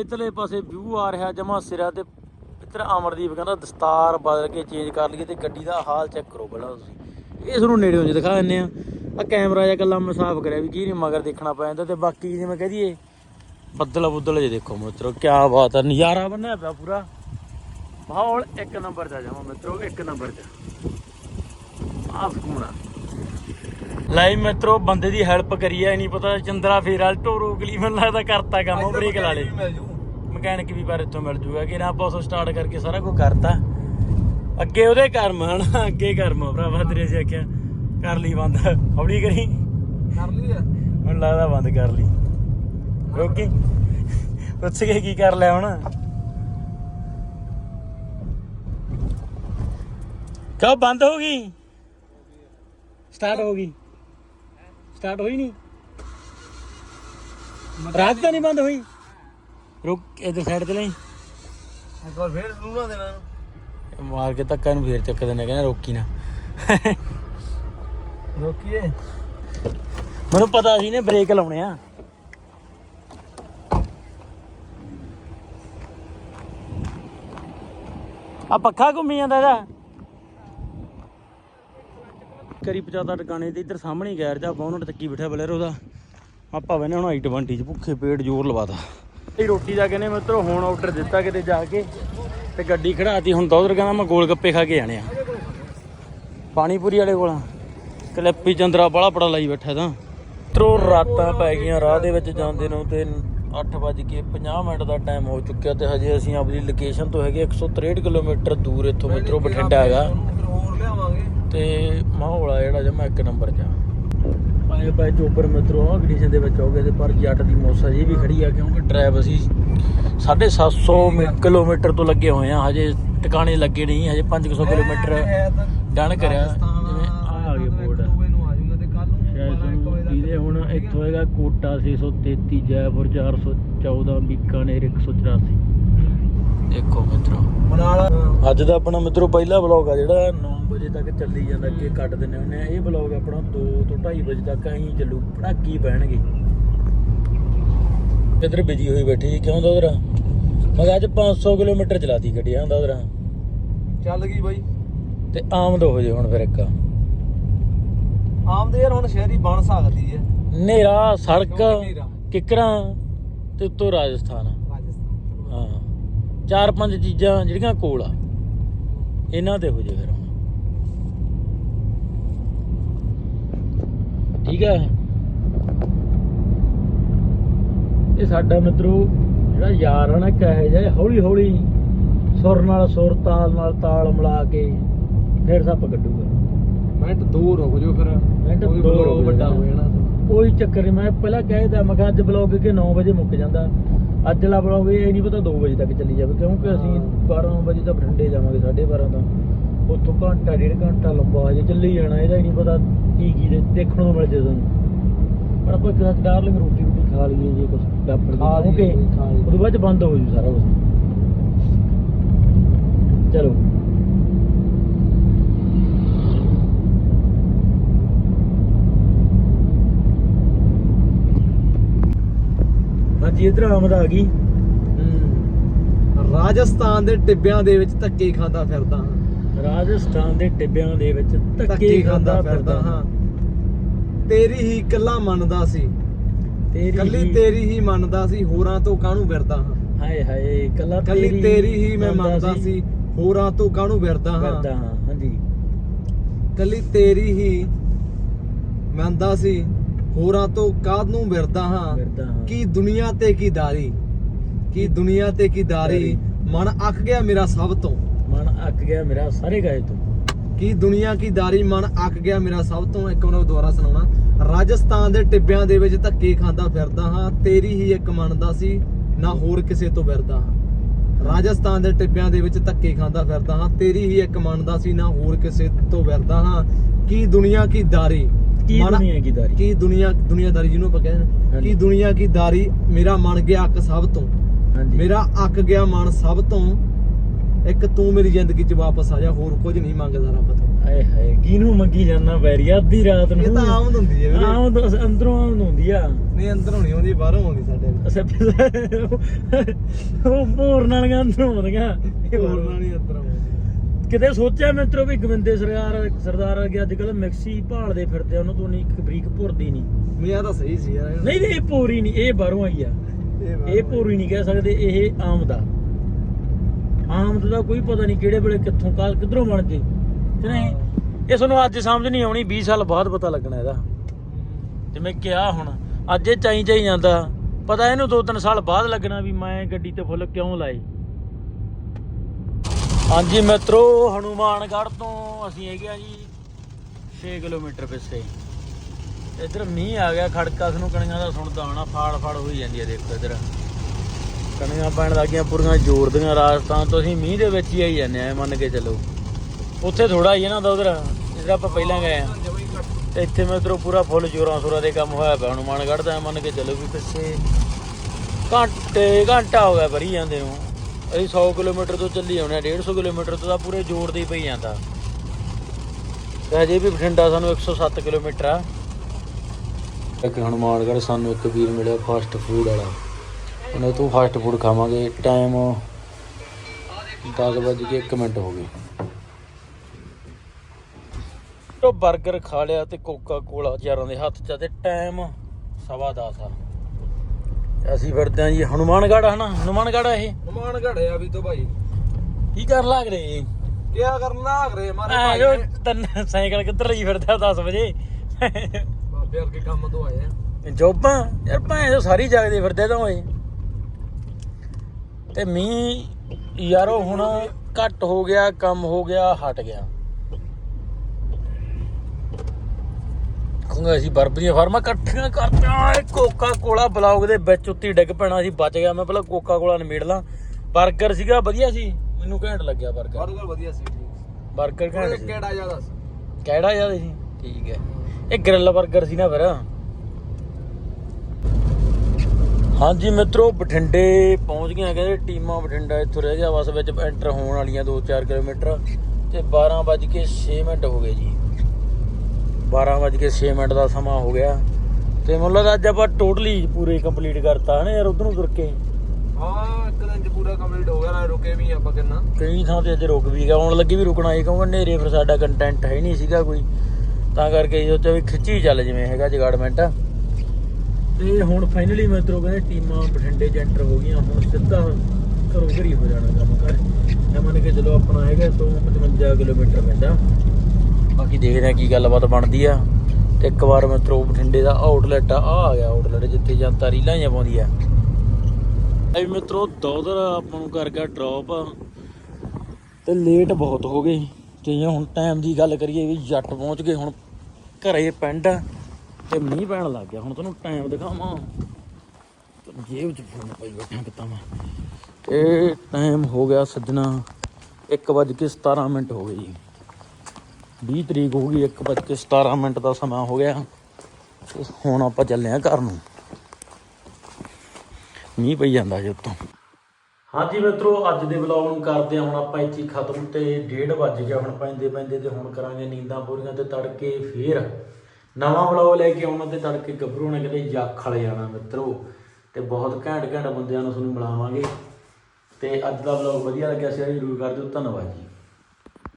ਇਧਰਲੇ ਪਾਸੇ ਵਿਊ ਆ ਰਿਹਾ ਜਮਾ ਸਿਰਾ ਤੇ ਇੱਧਰ ਅਮਰਦੀਪ ਕਹਿੰਦਾ ਦਸਤਾਰ ਬਦਲ ਕੇ ਚੇਂਜ ਕਰ ਲਈਏ ਤੇ ਗੱਡੀ ਦਾ ਹਾਲ ਚੈੱਕ ਕਰੋ ਪਹਿਲਾਂ ਤੁਸੀਂ। ਇਹ ਤੁਹਾਨੂੰ ਨੇੜਿਓਂ ਜਿਹਾ ਦਿਖਾ ਦਿੰਨੇ ਆ। ਆ ਕੈਮਰਾ ਜਿਹਾ ਕੱਲਾ ਮੈਂ ਸਾਫ਼ ਕਰਿਆ ਵੀ ਕੀ ਨਹੀਂ ਮਗਰ ਦੇਖਣਾ ਪੈ ਜਾਂਦਾ ਤੇ ਬਾਕੀ ਜਿਵੇਂ ਕਹਦੀਏ ਬੱਦਲ ਬੁੱਦਲ ਜੇ ਦੇਖੋ ਮਿੱਤਰੋ ਕੀ ਬਾਤ ਹੈ ਨਜ਼ਾਰਾ ਬਣਿਆ ਪਿਆ ਪੂਰਾ। ਮਾਹੌਲ ਇੱਕ ਨੰਬਰ ਦਾ ਜਾਵਾਂ ਮਿੱਤਰੋ ਇੱਕ ਨੰਬਰ ਦਾ। ਆਫ ਘੁੰਮਣਾ। ਲਾਈ ਮਿੱਤਰੋ ਬੰਦੇ ਦੀ ਹੈਲਪ ਕਰੀ ਐ ਨਹੀਂ ਪਤਾ ਚੰਦਰਾ ਫੇਰ ਵਾਲ ਟੋਰੋ ਗਲੀ ਮੈਨੂੰ ਲੱਗਦਾ ਕਰਤਾ ਕੰਮ ਬ੍ਰੇਕ ਲਾ ਲੇ। ਮਕੈਨਿਕ ਵੀ ਪਰ ਇੱਥੋਂ ਮਿਲ ਜੂਗਾ ਕਿ ਨਾ ਆਪਾਂ ਉਸ ਸਟਾਰਟ ਕਰਕੇ ਸਾਰਾ ਕੁਝ ਕਰਤਾ। ਅੱਗੇ ਉਹਦੇ ਕਰਮ ਹਨ ਅੱਗੇ ਕਰਮ ਆ ਭਰਾਵਾ ਤੇਰੇ ਸੀ ਆਖਿਆ ਕਰ ਲਈ ਬੰਦ। ਹੌਲੀ ਕਰੀ ਕਰ ਲਈ ਆ। ਮੈਨੂੰ ਲੱਗਦਾ ਬੰਦ ਕਰ ਲਈ। ਓਕੇ ਪੁੱਛ ਕੇ ਕੀ ਕਰ ਲਿਆ ਹੁਣ? ਕਬ ਬੰਦ ਹੋ ਗਈ? ਸਟਾਰਟ ਹੋ ਗਈ। ਸਟਾਰਟ ਹੋਈ ਨਹੀਂ? ਰਾਤ ਤਾਂ ਨਹੀਂ ਬੰਦ ਹੋਈ? ਰੁਕ ਇਧਰ ਸਾਈਡ ਤੇ ਲਈ। ਇੱਕ ਵਾਰ ਫੇਰ ਨਾ ਦੇਣਾ। ਮਾਰ ਕੇ ਧੱਕਾ ਨੂੰ ਫੇਰ ਚੱਕ ਦਿੰਦੇ ਕਹਿੰਦਾ ਰੋਕੀ ਨਾ। ਰੋਕੀਏ। ਮੈਨੂੰ ਪਤਾ ਸੀ ਨੇ ਬ੍ਰੇਕ ਲਾਉਣੇ ਆ। ਆ ਪੱਖਾ ਘੁੰਮੀ ਜਾਂਦਾ ਇਹਦਾ। ਕਰੀ ਪਚਾਦਾ ਟਿਕਾਣੇ ਤੇ ਇੱਧਰ ਸਾਹਮਣੇ ਗੈਰ ਜਾ ਬੌਨਟ ਚੱਕੀ ਬਿਠਾ ਬਲੇਰੋ ਦਾ ਆਪਾਂ ਬਨੇ ਹੁਣ ਆਈ 20 ਚ ਭੁੱਖੇ ਪੇਟ ਜ਼ੋਰ ਲਵਾਤਾ। ਇਹ ਰੋਟੀ ਦਾ ਕਹਿੰਦੇ ਮਿੱਤਰੋ, ਹੁਣ ਆਰਡਰ ਦਿੱਤਾ ਕਿਤੇ ਜਾ ਕੇ ਤੇ ਗੱਡੀ ਖੜਾਤੀ ਹੁਣ ਦੌਦਰ ਕਹਿੰਦਾ ਮੈਂ ਗੋਲ ਗੱਪੇ ਖਾ ਕੇ ਆਣੇ ਆ। ਪਾਣੀਪੂਰੀ ਵਾਲੇ ਕੋਲ। ਕਲੈਪੀ ਚੰਦਰਾ ਬੜਾ ਬੜਾ ਲਾਈ ਬੈਠਾ ਤਾਂ। ਤਰੋ ਰਾਤਾਂ ਪੈ ਗਈਆਂ, ਰਾਹ ਦੇ ਵਿੱਚ ਜਾਂਦੇ ਨੂੰ ਤੇ 8:50 ਮਿੰਟ ਦਾ ਟਾਈਮ ਹੋ ਚੁੱਕਿਆ ਤੇ ਹਜੇ ਅਸੀਂ ਆਪਣੀ ਲੋਕੇਸ਼ਨ ਤੋਂ ਹੈਗੇ 163 ਕਿਲੋਮੀਟਰ ਦੂਰ ਇੱਥੋਂ ਮਿੱਤਰੋ, ਬਠਿੰਡਾ ਹੈਗਾ। ਫਿਰ ਤੇ ਮਾਹੌਲ ਆ ਜਿਹੜਾ ਜਮਾ ਇੱਕ ਨੰਬਰ ਚ ਆ। ਆਏ ਪਏ ਚੋਪਰ ਮਿੱਤਰੋ ਆ ਕੰਡੀਸ਼ਨ ਦੇ ਵਿੱਚ ਹੋ ਗਏ ਤੇ ਪਰ ਜੱਟ ਦੀ ਮੋਸਾ ਜੀ ਵੀ ਖੜੀ ਆ ਕਿਉਂਕਿ ਡਰਾਈਵ ਅਸੀਂ 750 ਮੀ- ਕਿਲੋਮੀਟਰ ਤੋਂ ਲੱਗੇ ਹੋਏ ਆ ਹਜੇ ਟਿਕਾਣੇ ਲੱਗੇ ਨਹੀਂ ਹਜੇ 500 ਕਿਲੋਮੀਟਰ ਡਨ ਕਰਿਆ। ਜਿਵੇਂ ਆ ਆ ਗਿਆ ਬੋਰਡ ਇਹਦੇ ਹੁਣ ਇੱਥੋਂ ਹੈਗਾ ਕੋਟਾ 633 ਜੈਪੁਰ 414 ਬੀਕਾਨੇਰ 184 ਦੇਖੋ ਮਿੱਤਰੋ। ਮਨਾਲ। ਅੱਜ ਦਾ ਆਪਣਾ ਮਿੱਤਰੋ ਪਹਿਲਾ ਵਲੌਗ ਆ ਜਿਹੜਾ 9 ਵਜੇ ਤੱਕ ਚੱਲੀ ਜਾਂਦਾ ਅੱਗੇ ਕੱਟ ਦਿੰਨੇ ਹੁੰਨੇ ਆ। ਇਹ ਵਲੌਗ ਆਪਣਾ 2 ਤੋਂ 2:30 ਵਜੇ ਤੱਕ ਐਂ ਚੱਲੂ। ਪੜਾਕੀ ਪੈਣਗੇ। ਇਧਰ ਬਿਜ਼ੀ ਹੋਈ ਬੈਠੀ ਜੀ ਕਿਉਂ ਦੋਦਰਾ? ਮੈਂ ਅੱਜ 500 ਕਿਲੋਮੀਟਰ ਚਲਾਤੀ ਗੱਡੀ ਆਂ ਦੋਦਰਾ? ਚੱਲ ਗਈ ਬਾਈ। ਤੇ ਆਮਦ ਹੋ ਜੇ ਹੁਣ ਫਿਰ ਇੱਕ। ਆਮਦੇ ਯਾਰ ਹੁਣ ਸ਼ਹਿਰੀ ਬਣ ਸਕਦੀ ਹੈ। ਨੇਰਾ ਸੜਕ ਹਨੇਰਾ। ਕਿਕਰਾਂ ਤੇ ਉੱਤੋਂ ਰਾਜਸਥਾਨ। ਰਾਜਸਥਾਨ ਹਾਂ। ਚਾਰ ਪੰਜ ਚੀਜ਼ਾਂ ਜਿਹੜੀਆਂ ਕੋਲ ਆ। ਇਹਨਾਂ ਤੇ ਹੋ ਜੇ ਫਿਰ ਹੁਣ ਠੀਕ ਹੈ? ਇਹ ਸਾਡਾ ਮਿੱਤਰੋ ਜਿਹੜਾ ਯਾਰ ਆ ਨਾ ਕਹੇ ਜਾਏ ਹੌਲੀ ਹੌਲੀ ਸੁਰ ਨਾਲ ਸੁਰ ਤਾਲ ਨਾਲ ਤਾਲ ਮਿਲਾ ਕੇ ਫਿਰ ਸੱਪ ਕੱਢੂਗਾ। ਮਿੰਟ ਦੋ ਰੁਕ ਜਾਓ ਫਿਰ। ਮਿੰਟ ਦੋ ਵੱਡਾ। ਹੋ ਜਾਣਾ ਕੋਈ ਚੱਕਰ ਨਹੀਂ ਮੈਂ ਪਹਿਲਾਂ ਕਹਿਦਾ ਮੈਂ ਕਿਹਾ ਅੱਜ ਬਲੌਗ ਕਿ 9 ਵਜੇ ਮੁੱਕ ਜਾਂਦਾ। ਅੱਜ ਵਾਲਾ ਬਲੌਗ ਇਹ ਨਹੀਂ ਪਤਾ 2 ਵਜੇ ਤੱਕ ਚੱਲੀ ਜਾਵੇ ਕਿਉਂਕਿ ਅਸੀਂ 12 ਵਜੇ ਤੱਕ ਬਠਿੰਡੇ ਜਾਵਾਂਗੇ 12:30 ਦਾ ਉੱਥੋਂ ਘੰਟਾ ਡੇਢ ਘੰਟਾ ਲੰਬਾ ਹਜੇ ਚੱਲੀ ਜਾਣਾ ਇਹਦਾ ਹੀ ਨਹੀਂ ਪਤਾ ਕੀ ਕੀ ਦੇ- ਦੇਖਣ ਨੂੰ ਮਿਲ ਜੇ ਪਰ ਆਪਾਂ ਇੱਕ ਡਾਰਲਿੰਗ ਰੋਟੀ ਰੋਟੀ ਖਾ ਲਈਏ ਜੇ ਕੁਝ ਡਾਪੜ ਖਾ ਲਈਏ, ਕਿਉਂਕਿ ਖਾ ਲਈਏ। ਉਹਦੇ ਬਾਅਦ 'ਚ ਬੰਦ ਹੋ ਜੂ ਸਾਰਾ ਕੁਝ ਚਲੋ। ਹਾਂਜੀ ਇਧਰ ਆਮਦ ਆ ਗਈ। ਹੂੰ। ਰਾਜਸਥਾਨ ਦੇ ਟਿੱਬਿਆਂ ਦੇ ਵਿੱਚ ਧੱਕੇ ਖਾਂਦਾ ਫਿਰਦਾ। ਹਾਂ ਰਾਜਸਥਾਨ ਦੇ ਟਿੱਬਿਆਂ ਦੇ ਵਿੱਚ ਧੱਕੇ ਖਾਂਦਾ ਫਿਰਦਾ ਹਾਂ। ਤੇਰੀ ਹੀ ਕੱਲਾ ਮੰਨਦਾ ਸੀ। ਤੇਰੀ ਕੱਲੀ ਤੇਰੀ ਹੀ ਮੰਨਦਾ ਸੀ ਹੋਰਾਂ ਤੋਂ ਕਾਹਨੂੰ ਫਿਰਦਾ ਹਾਂ? ਹਾਏ ਹਾਏ ਕੱਲਾ ਕੱਲੀ ਤੇਰੀ ਹੀ ਮੈਂ ਮੰਨਦਾ ਸੀ। ਹੋਰਾਂ ਤੋਂ ਕਾਹਨੂੰ ਫਿਰਦਾ ਹਾਂ? ਕਰਦਾ ਹਾਂ ਹਾਂਜੀ। ਕੱਲੀ ਤੇਰੀ ਹੀ ਮੰਨਦਾ ਸੀ ਹੋਰਾਂ ਤੋਂ ਕਾਹਨੂੰ ਫਿਰਦਾ ਹਾਂ? ਕੀ ਦੁਨੀਆ ਤੇ ਕੀ ਦਾਰੀ? ਕੀ ਦੁਨੀਆ ਤੇ ਕੀ ਦਾਰੀ? ਮਨ ਅੱਕ ਗਿਆ ਮੇਰਾ ਸਭ ਤੋਂ। ਅੱਕ ਗਿਆ ਮੇਰਾ ਸਾਰੇ ਗਾਏ ਤੋਂ। ਕੀ ਦੁਨੀਆ ਕੀ ਦਾਰੀ ਮਨ ਅੱਕ ਗਿਆ ਮੇਰਾ ਸਭ ਤੋਂ? ਇੱਕ ਵਾਰ ਦੁਬਾਰਾ ਸੁਣਾਉਣਾ। ਰਾਜਸਥਾਨ ਦੇ ਟਿੱਬਿਆਂ ਦੇ ਵਿੱਚ ਧੱਕੇ ਖਾਂਦਾ ਫਿਰਦਾ ਹਾਂ ਤੇਰੀ ਹੀ ਇੱਕ ਮੰਨਦਾ ਸੀ ਨਾ ਹੋਰ ਕਿਸੇ ਤੋਂ ਫਿਰਦਾ ਹਾਂ। ਰਾਜਸਥਾਨ ਦੇ ਟਿੱਬਿਆਂ ਦੇ ਵਿੱਚ ਧੱਕੇ ਖਾਂਦਾ ਫਿਰਦਾ ਹਾਂ ਤੇਰੀ ਹੀ ਇੱਕ ਮੰਨਦਾ ਸੀ ਨਾ ਹੋਰ ਕਿਸੇ ਤੋਂ ਫਿਰਦਾ ਹਾਂ। ਕੀ ਦੁਨੀਆ ਕੀ ਦਾਰੀ? ਕੀ ਦੁਨੀਆ ਕੀ ਦਾਰੀ? ਕੀ ਦੁਨੀਆ ਦੁਨੀਆਦਾਰੀ ਜਿਹਨੂੰ ਆਪਾਂ ਕਹਿੰਦੇ। ਕੀ ਦੁਨੀਆ ਕੀ ਦਾਰੀ? ਮੇਰਾ ਮਨ ਗਿਆ ਅੱਕ ਸਭ ਤੋਂ। ਮੇਰਾ ਅੱਕ ਗਿਆ ਮਨ ਸਭ ਤੋਂ। ਇੱਕ ਤੂੰ ਮੇਰੀ ਜ਼ਿੰਦਗੀ 'ਚ ਵਾਪਸ ਆ ਜਾ ਹੋਰ ਕੁਝ ਨਹੀਂ ਮੰਗਦਾ ਰੱਬ ਤੋਂ। ਹਾਏ ਹਾਏ ਕਿਹਨੂੰ ਮੰਗੀ ਜਾਂਦਾ ਬੈਰੀ ਅੱਧੀ ਰਾਤ ਨੂੰ ਇਹ ਤਾਂ ਆਮਦ ਹੁੰਦੀ ਹੈ ਵੀਰੇ। ਆਮਦ ਅੰਦਰੋਂ ਆਮਦ ਹੁੰਦੀ ਆ। ਨਹੀਂ ਅੰਦਰੋਂ ਨਹੀਂ ਆਉਂਦੀ ਬਾਹਰੋਂ ਆਉਂਦੀ ਸਾਡੇ ਅੱਛਾ ਉਹ ਭੋਰ ਨਾਲ ਅੰਦਰੋਂ ਆਉਂਦੀਆਂ। ਹੋਰ ਹੋਰ ਨਾਲ ਹੀ ਅੰਦਰੋਂ ਆਉਂਦੀ ਕਿਤੇ ਸੋਚਿਆ ਮਿੱਤਰੋ ਵੀ ਗਵਿੰਦੇ ਸਰਕਾਰ ਸਰਦਾਰ ਅਗੇ ਅੱਜ ਕੱਲ ਮਿਕਸੀ ਭਾਲਦੇ ਫਿਰਦੇ ਉਹਨੂੰ ਤੋਂ ਨਹੀਂ ਇੱਕ ਬਰੀਕ ਭੁਰਦੀ ਨਹੀਂ। ਮੈਂ ਆ ਤਾਂ ਸਹੀ ਸੀ ਯਾਰ। ਨਹੀਂ ਨਹੀਂ ਇਹ ਪੂਰੀ ਨਹੀਂ ਇਹ ਬਾਹਰੋਂ ਆਈ ਆ। ਇਹ ਪੂਰੀ ਨਹੀਂ ਕਹਿ ਸਕਦੇ ਇਹ ਆਮਦ ਆ ਆਮਦ ਦਾ ਕੋਈ ਪਤਾ ਨਹੀਂ ਕਿਹੜੇ ਵੇਲੇ ਕਿੱਥੋਂ ਕਾਲ ਕਿੱਧਰੋਂ ਬਣ ਜੇ ਕਿ ਨਹੀਂ? ਇਹ ਤੁਹਾਨੂੰ ਅੱਜ ਸਮਝ ਨਹੀਂ ਆਉਣੀ 20 ਸਾਲ ਬਾਅਦ ਪਤਾ ਲੱਗਣਾ ਇਹਦਾ। ਜਿਵੇਂ ਕਿਹਾ ਹੁਣ, ਅੱਜ ਇਹ ਚਾਈ ਚਾਈ ਜਾਂਦਾ। ਪਤਾ ਇਹਨੂੰ 2-3 ਸਾਲ ਬਾਅਦ ਲੱਗਣਾ ਵੀ ਮੈਂ ਗੱਡੀ ਤੇ ਫੁੱਲ ਕਿਉਂ ਲਾਏ ਹਾਂਜੀ ਮਿੱਤਰੋ, ਹਨੂਮਾਨਗੜ੍ਹ ਤੋਂ ਅਸੀਂ ਹੈਗੇ ਆ ਜੀ 6 ਕਿਲੋਮੀਟਰ ਪਿੱਛੇ। ਇੱਧਰ ਮੀਂਹ ਆ ਗਿਆ ਖੜਕਾ ਸਾਨੂੰ ਕਣੀਆਂ ਦਾ ਸੁਣਦਾ ਹੋਣਾ ਫਾੜ ਫਾੜ ਹੋਈ ਜਾਂਦੀ ਹੈ ਦੇਖੋ ਇੱਧਰ। ਕਣੀਆਂ ਪੈਣ ਲੱਗੀਆਂ ਪੂਰੀਆਂ ਜ਼ੋਰ ਦੀਆਂ ਰਾਜਸਥਾਨ ਤੋਂ। ਅਸੀਂ ਮੀਂਹ ਦੇ ਵਿੱਚ ਹੀ ਆਈ ਜਾਂਦੇ ਆ ਮੰਨ ਕੇ ਚੱਲੋ। ਉੱਥੇ ਥੋੜਾ ਹੀ ਹੈ ਨਾ ਦਾ ਉਧਰ, ਜਿਹੜਾ ਆਪਾਂ ਪਹਿਲਾਂ ਗਏ ਆ ਤੇ ਇੱਥੇ ਮਿੱਤਰੋ ਪੂਰਾ ਫੁੱਲ ਜੋਰਾਂ ਸੋਰਾਂ ਦੇ ਕੰਮ ਹੋਇਆ ਪਿਆ ਹਨੂਮਾਨਗੜ੍ਹ ਦਾ, ਮੰਨ ਕੇ ਚੱਲੋ ਵੀ ਪਿੱਛੇ ਘੰਟੇ, ਘੰਟਾ ਹੋ ਗਿਆ ਭਰੀ ਜਾਂਦੇ ਨੂੰ। ਅਸੀਂ 100 ਕਿਲੋਮੀਟਰ ਤੋਂ ਚੱਲੀ ਆਉਣੇ ਆ 150 ਕਿਲੋਮੀਟਰ ਤੋਂ ਤਾਂ ਪੂਰੇ ਜ਼ੋਰ ਦੇ ਪਈ ਜਾਂਦਾ। ਤੇ ਹਜੇ ਵੀ ਬਠਿੰਡਾ ਸਾਨੂੰ 107 ਕਿਲੋਮੀਟਰ ਆ। ਇੱਕ ਹਨੂਮਾਨਗੜ੍ਹ ਸਾਨੂੰ ਇੱਕ ਵੀਰ ਮਿਲਿਆ, ਫਾਸਟ ਫੂਡ ਵਾਲਾ। ਉਹਨੇ ਤੋਂ ਫਾਸਟ ਫੂਡ ਖਾਵਾਂਗੇ। ਟਾਈਮ 10 ਵਜੇ ਕੇ 1 ਮਿੰਟ ਹੋ ਗਏ। ਤੋਂ 버ਗਰ ਖਾ ਲਿਆ ਤੇ ਕੋਕਾ ਕੋਲਾ ਯਾਰਾਂ ਦੇ ਹੱਥ 'ਚ ਆ ਤੇ ਟਾਈਮ ਸਵਾ 10 ਆ। ਅਸੀਂ ਫਿਰਦੇ ਆ ਜੀ ਹਨੂਮਾਨਗੜ੍ਹ ਹਨਾ? ਹਨੂਮਾਨਗੜ੍ਹ ਆ ਇਹ? ਹਮਾਨ ਘੜਿਆ ਵੀ ਤੋਂ ਭਾਈ। ਕੀ ਕਰ ਲੱਗ ਰਹੇ? ਕੀ ਕਰਨਾ ਆਗਰੇ ਮਾਰੇ ਆ ਭਾਈ ਜੋ ਨੇ? ਤਨ ਸਾਈਕਲ ਕਿੱਧਰ ਲਈ ਫਿਰਦਾ 10 ਵਜੇ? ਬਾਬੇ ਵਰਗੇ ਕੰਮ ਤੋਂ ਆਏ ਆ। ਜੋਬਾਂ? ਯਾਰ ਭਾਂ ਜੋ ਸਾਰੀ ਜਾਗਦੇ ਫਿਰਦੇ ਤਾਂ ਹੋਏ ਤੇ ਮੀਂਹ ਯਾਰੋ ਹੁਣ ਘੱਟ ਹੋ ਗਿਆ ਕੰਮ ਹੋ ਗਿਆ ਹਟ ਗਿਆ। ਕਹੂੰਗਾ ਅਸੀਂ ਬਰਬ ਦੀਆਂ ਇਕੱਠੀਆਂ ਕਰਤੀਆਂ ਇਹ ਕੋਕਾ ਕੋਲਾ ਬਲੌਗ ਦੇ ਵਿੱਚ ਉੱਤੀ ਡਿੱਗ ਪੈਣਾ ਸੀ ਬਚ ਗਿਆ। ਮੈਂ ਪਹਿਲਾਂ ਕੋਕਾ ਕੋਲਾ ਨਿਮੇੜ ਲਾਂ। 버ਗਰ ਸੀਗਾ ਵਧੀਆ ਸੀ। ਮੈਨੂੰ ਘੈਂਟ ਲੱਗਿਆ 버ਗਰ 버ਗਰ ਵਧੀਆ ਸੀ 버ਗਰ ਕਿਹੜਾ ਜ਼ਿਆਦਾ ਸੀ? ਕਿਹੜਾ ਜ਼ਿਆਦਾ ਸੀ? ਠੀਕ ਹੈ। ਇਹ ਗ੍ਰਿਲ 버ਗਰ ਸੀ ਨਾ ਫਿਰ। ਹਾਂਜੀ ਮਿੱਤਰੋ ਬਠਿੰਡੇ ਪਹੁੰਚ ਗਏ ਆ ਕਹਿੰਦੇ ਟੀਮਾਂ ਬਠਿੰਡਾ ਇੱਥੋਂ ਰਹਿ ਗਿਆ। ਬਸ ਵਿੱਚ ਐਂਟਰ ਹੋਣ ਵਾਲੀਆਂ 2-4 ਕਿਲੋਮੀਟਰ। ਤੇ 12 ਵੱਜ ਕੇ 6 ਮਿੰਟ ਹੋ ਗਏ ਜੀ। 12 ਵੱਜ ਕੇ 6 ਮਿੰਟ ਦਾ ਸਮਾਂ ਹੋ ਗਿਆ। ਤੇ ਮੈਨੂੰ ਲੱਗਦਾ ਅੱਜ ਆਪਾਂ ਟੋਟਲੀ ਪੂਰੇ ਕੰਪਲੀਟ ਕਰਤਾ। ਹਨਾ ਯਾਰ ਉਧਰੋਂ ਤੁਰ ਕੇ? ਹਾਂ ਇੱਕ ਦਿਨ ਚ ਪੂਰਾ ਕੰਪਲੀਟ ਹੋ ਗਿਆ। ਨਾ ਰੁਕੇ ਵੀ ਆਪਾਂ ਕਿੰਨਾ। ਕਈ ਥਾਂ ਤੇ ਅੱਜ ਰੁਕ ਵੀ ਗਿਆ। ਆਉਣ ਲੱਗੇ ਵੀ ਰੁਕਣਾ ਹੀ ਕਹੂੰਗਾ ਨੇਰੇ ਫਿਰ ਸਾਡਾ ਕੰਟੈਂਟ ਹੈ ਹੀ ਨਹੀਂ ਸੀਗਾ ਕੋਈ। ਤਾਂ ਕਰਕੇ ਸੋਚਿਆ ਵੀ ਖਿੱਚੀ ਚੱਲ ਜਿਵੇਂ ਹੈਗਾ ਜਗਾੜਮੈਂਟ। ਤੇ ਹੁਣ ਫਾਈਨਲੀ ਮਿੱਤਰੋ ਕਹਿੰਦੇ ਟੀਮਾਂ ਬਠਿੰਡੇ 'ਚ ਐਂਟਰ ਹੋ ਗਈਆਂ, ਹੁਣ ਸਿੱਧਾ ਘਰੋਂ ਘਰੀ ਹੋ ਜਾਣਾ ਕੰਮ ਕਰ। ਇਹ ਮੰਨ ਕੇ ਚਲੋ ਆਪਣਾ ਹੈਗਾ ਤੋਂ 55 ਕਿਲੋਮੀਟਰ ਪੈਂਦਾ। ਬਾਕੀ ਦੇਖਦੇ ਆ ਕੀ ਗੱਲਬਾਤ ਬਣਦੀ ਆ। ਤੇ ਇੱਕ ਵਾਰ ਮਿੱਤਰੋ ਬਠਿੰਡੇ ਦਾ ਆਊਟਲੈਟ ਆ ਆ ਗਿਆ ਆਊਟਲੈਟ ਜਿੱਥੇ ਜਨਤਾ ਰੀਲਾਂ ਜਾਂ ਪਾਉਂਦੀ ਆ। ਐ ਮਿੱਤਰੋ ਦੋਦਰ ਆਪਾਂ ਨੂੰ ਕਰ ਗਿਆ ਡ੍ਰੌਪ ਤੇ ਲੇਟ ਬਹੁਤ ਹੋ ਗਏ। ਤੇ ਹੁਣ ਟਾਈਮ ਦੀ ਗੱਲ ਕਰੀਏ ਵੀ ਜੱਟ ਪਹੁੰਚ ਗਏ ਹੁਣ ਘਰੇ ਪਿੰਡ। ਤੇ ਮੀਂਹ ਪੈਣ ਲੱਗ ਗਿਆ। ਹੁਣ ਤੁਹਾਨੂੰ ਟਾਈਮ ਦਿਖਾਵਾਂ। ਜੇਬ 'ਚ ਫੋਨ ਪਾਈ ਬੈਠਾ ਕਿਤਾ ਮੈਂ ਇਹ ਟਾਈਮ ਹੋ ਗਿਆ ਸੱਜਣਾ 1:17 ਮਿੰਟ ਹੋ ਗਏ ਜੀ। 20 ਤਰੀਕ ਹੋ ਗਈ 1:17 ਮਿੰਟ ਦਾ ਸਮਾਂ ਹੋ ਗਿਆ। ਹੁਣ ਆਪਾਂ ਚੱਲੇ ਆ ਘਰ ਨੂੰ। ਮੀਂਹ ਪਈ ਜਾਂਦਾ ਜੀ ਉੱਤੋਂ। ਹਾਂਜੀ ਮਿੱਤਰੋ, ਅੱਜ ਦੇ ਵਲੌਗ ਨੂੰ ਕਰਦੇ ਹਾਂ ਹੁਣ ਆਪਾਂ ਇੱਥੇ ਖਤਮ ਤੇ 1:30 ਵੱਜ ਗਿਆ। ਹੁਣ ਪੈਂਦੇ ਪੈਂਦੇ ਤੇ ਹੁਣ ਕਰਾਂਗੇ ਨੀਂਦਾਂ ਪੂਰੀਆਂ ਤੇ ਤੜਕੇ ਫੇਰ ਨਵਾਂ ਵਲੌਗ ਲੈ ਕੇ ਆਉਣਾ ਤੇ ਤੜਕੇ ਗੱਭਰੂ ਨੇ ਕਹਿੰਦੇ ਜਾਖਲ ਵਾਲੇ ਜਾਣਾ ਮਿੱਤਰੋ, ਤੇ ਬਹੁਤ ਘੈਂਟ ਘੈਂਟ ਬੰਦਿਆਂ ਨੂੰ ਤੁਹਾਨੂੰ ਮਿਲਾਵਾਂਗੇ। ਤੇ ਅੱਜ ਦਾ ਵਲੌਗ ਵਧੀਆ ਲੱਗਿਆ, ਸ਼ੇਅਰ ਜ਼ਰੂਰ ਕਰ ਦਿਓ, ਧੰਨਵਾਦ ਜੀ।